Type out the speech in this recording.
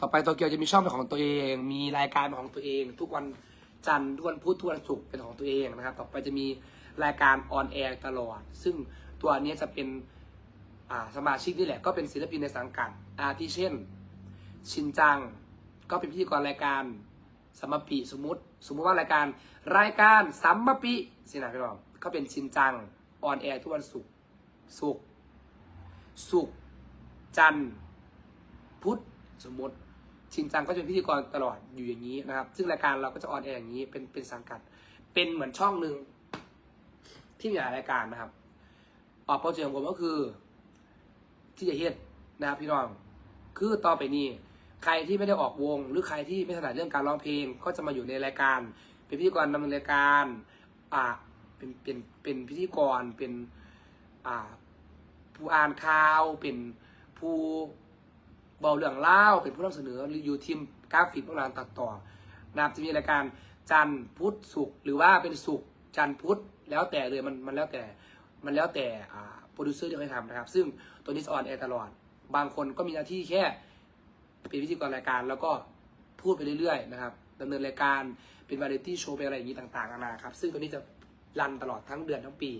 ต่อไปโตเกียวจะมีช่องเป็นของตัวเอง มีรายการเป็นของตัวเอง ทุกวันจันทร์ทุกวันพุธทุกวันศุกร์เป็นของตัวเองนะครับ ต่อไปจะมีรายการออนแอร์ตลอด ซึ่งตัวนี้จะเป็นสมาชิกนี่แหละ ก็เป็นศิลปินในสังกัดอาทิเช่น ชินจัง ก็เป็นพิธีกรรายการสัมปีสมมติ สมมุติว่ารายการรายการสัมมปีสินะพี่น้องก็เป็นชินจังออนแอร์ทุกวันศุกร์ศุกร์ศุกร์จันทร์พุธสมมติ ชินจังก็จะเป็นพิธีกรตลอดอยู่อย่างนี้นะครับ ซึ่งรายการเราก็จะออนแอร์อย่างนี้เป็นเป็นสังกัด เป็นเหมือนช่องหนึ่งที่มีหลายรายการนะครับออกโปรเจกต์ของผมก็คือ ที่จะเฮ็ดนะครับพี่น้องคือต่อไปนี้ใครที่ไม่ได้ออกวง หรือใครที่ไม่ถนัดเรื่องการร้องเพลง ก็จะมาอยู่ในรายการ เป็นพิธีกรดำเนินรายการอ่าเป็นเป็นเป็นพิธีกรเป็นอ่าผู้อ่านข่าวเป็นผู้ เบาเรื่องเล่าเป็นผู้นำเสนอหรืออยู่ทีมกราฟิกเบื้องหลังตัดต่อนะครับจะมีรายการจันทร์พุธศุกร์หรือว่าเป็นศุกร์จันทร์พุธแล้วแต่เลยมันมันแล้วแต่มันแล้วแต่โปรดิวเซอร์ที่เขาทำนะครับ ซึ่งตัวนี้ออนแอร์ตลอด บางคนก็มีหน้าที่แค่เป็นพิธีกรรายการแล้วก็พูดไปเรื่อยๆนะครับดำเนินรายการเป็นวาไรตี้โชว์เป็นอะไรอย่างนี้ต่างๆนานาครับ ซึ่งตัวนี้จะรันตลอดทั้งเดือนทั้งปี